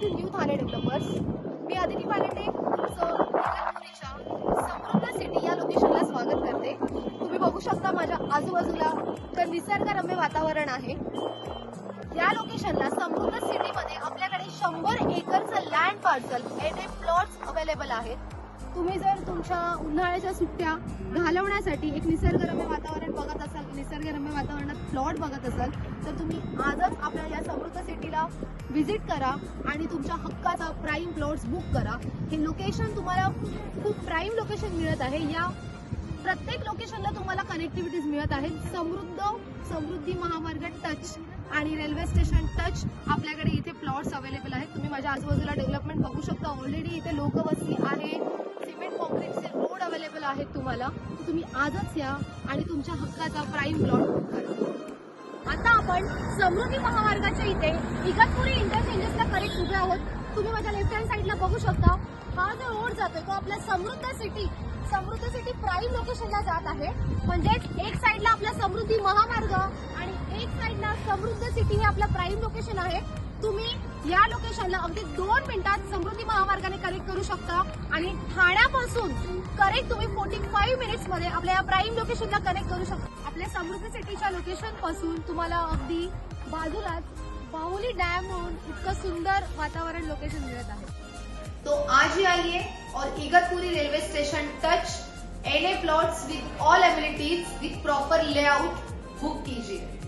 To new Thane developers मी आदिती पालेटे तुमचं Samruddh city या लोकेशनला स्वागत करते. तुम्ही बघू शकता माझ्या आजूबाजूला तर निसर्गरम्य वातावरण आहे. या लोकेशनला समृद्ध सिटीमध्ये आपल्याकडे शंभर एकरचं land parcel N A plots available आहेत. तुम्ही जर तुमच्या उन्हाळ्याच्या सुट्ट्या घालवण्यासाठी एक निसर्गरम्य वातावरण बघत असाल निसर्गरम्य वातावरणात प्लॉट बघत असाल तर तुम्ही आजच आपल्या सिटीला व्हिजिट करा आणि तुमच्या हक्काचा प्राईम प्लॉट्स बुक करा. हे लोकेशन तुम्हाला खूप प्राईम लोकेशन मिळत आहे. या प्रत्येक लोकेशनला तुम्हाला कनेक्टिव्हिटीज मिळत आहेत. समृद्ध समृद्धी महामार्ग टच आणि रेल्वे स्टेशन टच आपल्याकडे इथे प्लॉट्स अवेलेबल आहेत. तुम्ही माझ्या आजूबाजूला डेव्हलपमेंट बघू शकता. ऑलरेडी इथे लोकवस्ती आहे. सिमेंट कॉन्क्रीटचे रोड अवेलेबल आहेत तुम्हाला. तुम्ही आजच या आणि तुमच्या हक्काचा प्राईम प्लॉट बुक करा. आता आपण समृद्धी महामार्गाच्या इथे इगतपुरी इंटरचेंजेसला करेक्ट उभे आहोत. तुम्ही माझ्या लेफ्ट हँड साईडला बघू शकता. हा जो रोड जातोय तो आपल्या समृद्ध सिटी समृद्ध सिटी प्राईम लोकेशनला जात आहे. म्हणजेच एक साईडला आपला समृद्धी महामार्ग एक साईडला समृद्ध सिटी हे आपलं प्राईम लोकेशन आहे. तुम्ही या लोकेशनला अगदी दोन मिनिटात समृद्धी महामार्गाने कनेक्ट करू शकता. आणि ठाण्यापासून करेक्ट तुम्ही फोर्टी फाईव्ह मिनिट्समध्ये आपल्या या प्राईम लोकेशनला कनेक्ट करू शकता. आपल्या समृद्ध सिटीच्या लोकेशनपासून तुम्हाला अगदी बाजूलाच बाहुली डॅम म्हणून इतकं सुंदर वातावरण लोकेशन मिळत आहे. तो आज ही आइए और Igatpuri railway station touch N A plots with all abilities with proper layout book कीजिए.